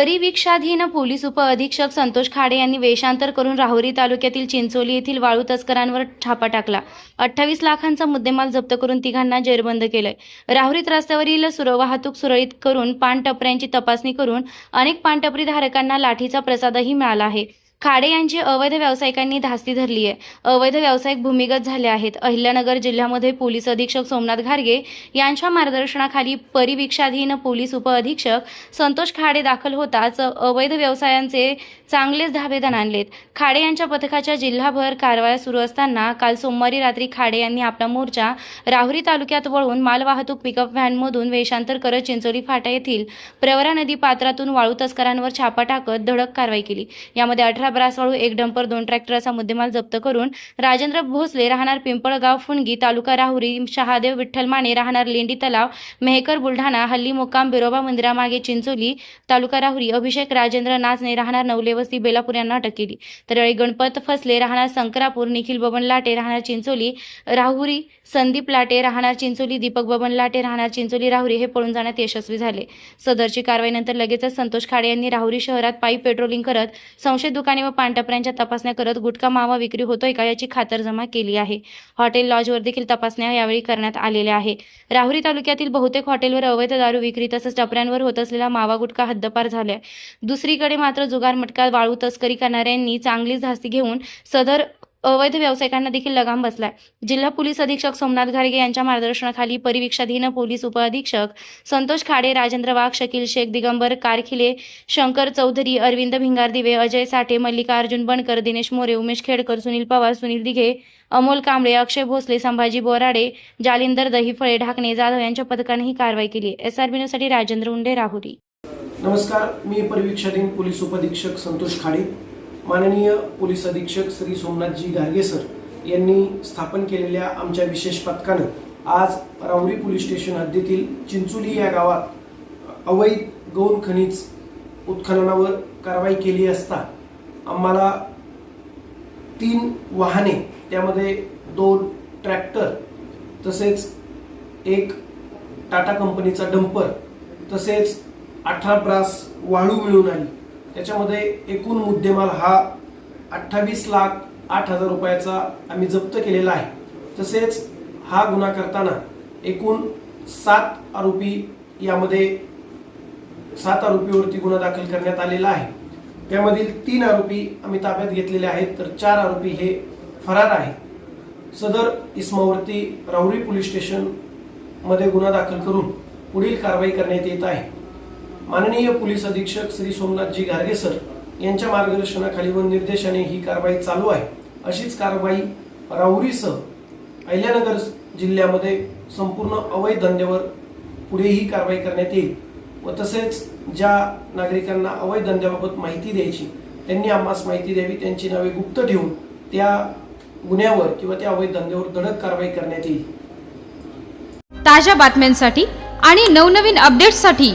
परिवीक्षाधीन police उपअधीक्षक संतोष खाडे यांनी वेषांतर करून राहुरी तालुक्यातील चिंचोली येथील वाळू तस्करांवर छापा टाकला. अठ्ठावीस लाखांचा मुद्देमाल जप्त करून तिघांना जेरबंद केलंय. राहुरीत रस्त्यावरील सुरवाहतूक सुरळीत करून पानटपऱ्यांची तपासणी करून अनेक पानटपरी धारकांना लाठीचा प्रसादही मिळाला आहे. खाडे यांची अवैध व्यावसायिकांनी धास्ती धरली आहे. अवैध व्यावसायिक भूमिगत झाले आहेत. अहिल्यानगर जिल्ह्यामध्ये पोलीस अधीक्षक सोमनाथ घारगे यांच्या मार्गदर्शनाखाली परिवीक्षाधीन पोलीस उपअधीक्षक संतोष खाडे दाखल होताच अवैध व्यवसायांचे चांगलेच धाबेदान आणलेत. खाडे यांच्या पथकाच्या जिल्हाभर कारवाया सुरू असताना काल सोमवारी रात्री खाडे यांनी आपला मोर्चा राहुरी तालुक्यात वळून मालवाहतूक पिकअप व्हॅनमधून वेषांतर करत चिंचोली फाटा येथील प्रवरा नदी पात्रातून वाळू तस्करांवर छापा टाकत धडक कारवाई केली. यामध्ये अठरा ब्रासवाळू एक डंपर दोन ट्रॅक्टर असा मुद्देमाल जप्त करून राजेंद्र भोसले राहणार पिंपळगाव फुणगी तालुका राहुरी शहादेव विठ्ठल माने राहणार लेंडी तलाव मेहकर बुलढाणा हल्ली मुक्काम बिरोबा मंदिरामागे चिंचोली तालुका राहुरी अभिषेक राजेंद्र नाचने राहणार नवलेवस्ती बेलापूर यांना अटक केली. तर गणपत फसले राहणार संक्रापूर निखिल बबन लाटे राहणार चिंचोली राहुरी संदीप लाटे राहणार चिंचोली दीपक बबन लाटे राहणार चिंचोली राहुरी हे पळून जाण्यात यशस्वी झाले. सदरची कारवाईनंतर लगेचच संतोष खाडे यांनी राहुरी शहरात पायी पेट्रोलिंग करत संशयित दुकाने व पानटपऱ्यांच्या तपासण्या करत गुटखा मावा विक्री होतोय का याची खातरजमा केली आहे. हॉटेल लॉजवर देखील तपासण्या यावेळी करण्यात आलेल्या आहे राहुरी तालुक्यातील बहुतेक हॉटेलवर अवैध दारू विक्री तसंच टपऱ्यांवर होत असलेला मावा गुटखा हद्दपार झालाय. दुसरीकडे मात्र जुगार मटका वाळू तस्करी करणाऱ्यांनी चांगलीच धास्ती घेऊन सदर अवैध व्यावसायिकांना देखील लगाम बसलाय. जिल्हा पोलीस अधीक्षक सोमनाथ घारगे यांच्या मार्गदर्शनाखाली परिवीक्षाधीन पोलीस उपअधीक्षक संतोष खाडे राजेंद्र वाघ शकील शेख दिगंबर कारखिले शंकर चौधरी अरविंद भिंगार दिवे अजय साठे मल्लिकार्जुन बनकर दिनेश मोरे उमेश खेडकर सुनील पवार सुनील दिघे अमोल कांबळे अक्षय भोसले संभाजी बोराडे जालिंदर दहीफळे ढाकणे जाधव यांच्या पथकाने ही कारवाई केली. एस आर न्यूजसाठी राजेंद्र उंडे राहुरी. नमस्कार. मी परिवीक्षाधीन पोलीस उपअधीक्षक संतोष खाडे. माननीय पोलीस अधीक्षक श्री सोमनाथजी गार्गे सर यांनी स्थापन केलेल्या आमच्या विशेष पथकानं आज रावरी पोलीस स्टेशन हद्दीतील चिंचोली या गावात अवैध गौण खनिज उत्खननावर कारवाई केली असता आम्हाला तीन वाहने त्यामध्ये दोन ट्रॅक्टर तसेच एक टाटा कंपनीचा डंपर तसेच अठरा ब्रास वाळू मिळून आली. त्याच्यामध्ये एकूण मुद्देमाल हा अठ्ठावीस लाख आठ हजार रुपयाचा आम्ही जप्त केलेला आहे. तसेच हा गुन्हा करताना एकूण सात आरोपी यामध्ये सात आरोपीवरती गुन्हा दाखल करण्यात आलेला आहे. त्यामधील तीन आरोपी आम्ही ताब्यात घेतलेले आहेत तर चार आरोपी हे फरार आहेत. सदर इस्मावरती राहुरी पोलीस स्टेशनमध्ये गुन्हा दाखल करून पुढील कारवाई करण्यात येत आहे. माननीय पोलीस अधीक्षक श्री सोमनाथजी गारगे सर यांच्या मार्गदर्शनाखाली व निर्देशाने ही कारवाई चालू आहे. अशीच कारवाई राहुरीसह अहिल्यानगर जिल्ह्यामध्ये संपूर्ण अवैध धंद्यावर पुढेही कारवाई करण्यात येईल व तसेच ज्या नागरिकांना अवैध धंद्याबाबत माहिती द्यायची त्यांनी आम्हास माहिती द्यावी त्यांची नावे गुप्त ठेवून त्या गुन्ह्यावर किंवा त्या अवैध धंद्यावर धडक कारवाई करण्यात येईल. ताज्या बातम्यांसाठी आणि नवनवीन अपडेट्ससाठी